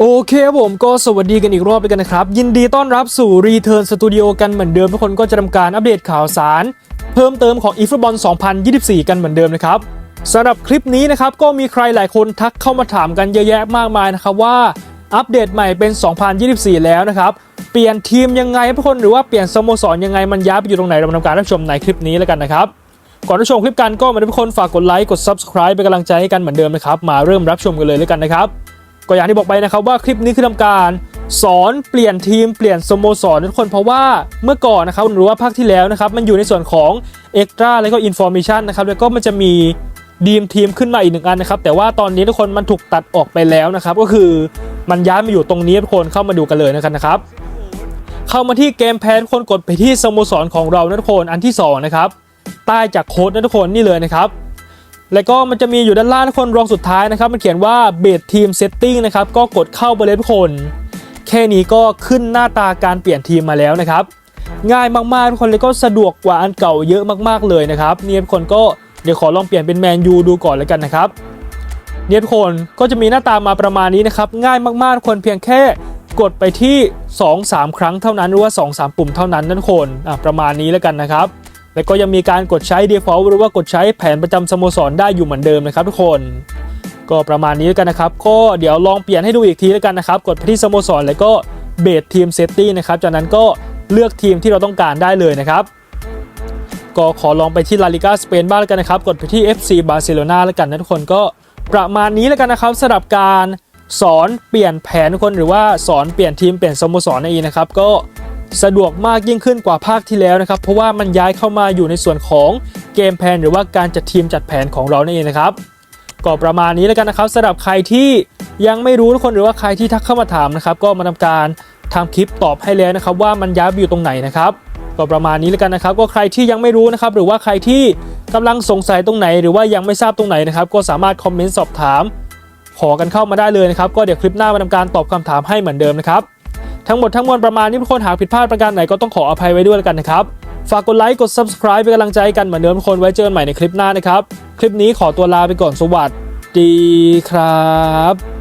โอเคครับผมก็สวัสดีกันอีกรอบไปกันนะครับ ยินดีต้อนรับสู่ Return Studio กันเหมือนเดิมทุกคนก็จะทำการอัปเดตข่าวสาร เพิ่มเติมของ e f o o t b a l 2024 กันเหมือนเดิมนะครับสำหรับคลิปนี้นะครับ ก็มีใครหลายคนทักเข้ามาถามกันเยอะแยะมากมายนะครับว่าอัปเดตใหม่เป็น 2024 แล้วนะครับ เปลี่ยนทีมยังไงทุกคนหรือว่าเปลี่ยนสโมสรยังไงมันย้ายไปอยู่ตรงไหนเรามาทำการรับชมในคลิปนี้แล้วกันนะครับก่อนรับชมคลิปกันก็มาทุกคนฝากกดไลค์กด subscribe เป็นกำลังใจให้กันเหมือนเดิมนะครับมาเริ่มรับชมกันเลยแล้วกันนะครับ ก็อย่างที่บอกไปนะครับว่าคลิปนี้คือทำการสอนเปลี่ยนทีมเปลี่ยนสโมสรทุกคนเพราะว่าเมื่อก่อนนะครับหรือว่าภาคที่แล้วนะครับมันอยู่ในส่วนของ Extra แล้วก็ Information นะครับแล้วก็มันจะมีดีมทีมขึ้นมาอีกหนึ่งอันนะครับแต่ว่าตอนนี้ทุกคนมันถูกตัดออกไปแล้วนะครับก็คือมันย้ายมาอยู่ตรงนี้ทุกคนเข้ามาดูกันเลยนะครับนะครับเข้ามาที่เกมแพนคนกดไปที่สโมสรของเรานะทุกคนอันที่สองนะครับใต้จากโค้ดนะทุกคนนี่เลยนะครับ แล้วก็มันจะมีอยู่ด้านล่างทุกคนรองสุดท้ายนะครับ มันเขียนว่าเบสทีมเซตติ้งนะครับ ก็กดเข้าไปเลยทุกคน แค่นี้ก็ขึ้นหน้าตาการเปลี่ยนทีมมาแล้วนะครับ ง่ายมากๆทุกคนเลยก็สะดวกกว่าอันเก่าเยอะมากๆเลยนะครับเนี่ยทุกคนก็เดี๋ยวขอลองเปลี่ยนเป็นแมนยูดูก่อนแล้วกันนะครับเนี่ยทุกคนก็จะมีหน้าตามาประมาณนี้นะครับง่ายมากๆทุกคนเพียงแค่กดไปที่ 2-3 ครั้งเท่านั้นหรือว่า 2-3 ปุ่มเท่านั้นนั่นคนอะประมาณนี้แล้วกันนะครับ แล้วก็ยังมีการกดใช้ default หรือว่ากดใช้แผนประจำสโมสรได้อยู่เหมือนเดิมนะครับทุกคน ก็ประมาณนี้แล้วกันนะครับ ก็เดี๋ยวลองเปลี่ยนให้ดูอีกทีแล้วกันนะครับ กดไปที่สโมสรแล้วก็เบสทีมเซตตี้นะครับ จากนั้นก็เลือกทีมที่เราต้องการได้เลยนะครับ ก็ขอลองไปที่ลาลิกาสเปนบ้างแล้วกันนะครับ กดไปที่ FC บาร์เซโลนาแล้วกันนะทุกคนก็ประมาณนี้แล้วกันนะครับสำหรับการสอนเปลี่ยนแผนทุกคนหรือว่าสอนเปลี่ยนทีมเปลี่ยนสโมสรนั่นองนะครับ ก็ สะดวกมากยิ่งขึ้นกว่าภาคที่แล้วนะครับ เพราะว่ามันย้ายเข้ามาอยู่ในส่วนของเกมแพนหรือว่าการจัดทีมจัดแผนของเรานั่นเองนะครับก็ประมาณนี้แล้วกันนะครับสำหรับใครที่ยังไม่รู้ทุกคนหรือว่าใครที่ทักเข้ามาถามนะครับ ก็มาทำการทำคลิปตอบให้แล้วนะครับ ว่ามันย้ายไปอยู่ตรงไหนนะครับ ก็ประมาณนี้แล้วกันนะครับ ก็ใครที่ยังไม่รู้นะครับ หรือว่าใครที่กำลังสงสัยตรงไหน หรือว่ายังไม่ทราบตรงไหนนะครับ ก็สามารถคอมเมนต์สอบถาม ขอกันเข้ามาได้เลยนะครับ ก็เดี๋ยวคลิปหน้ามาทำการตอบคำถามให้เหมือนเดิมนะครับ ทั้งหมดทั้งมวลประมาณนี้ทุกคนหากผิดพลาดประการไหนก็ต้องขออภัยไว้ด้วยแล้วกันนะครับ ฝากกดไลค์กด subscribe เป็นกำลังใจให้กันเหมือนเดิมทุกคนไว้เจอกันใหม่ในคลิปหน้านะครับ คลิปนี้ขอตัวลาไปก่อนสวัสดีครับ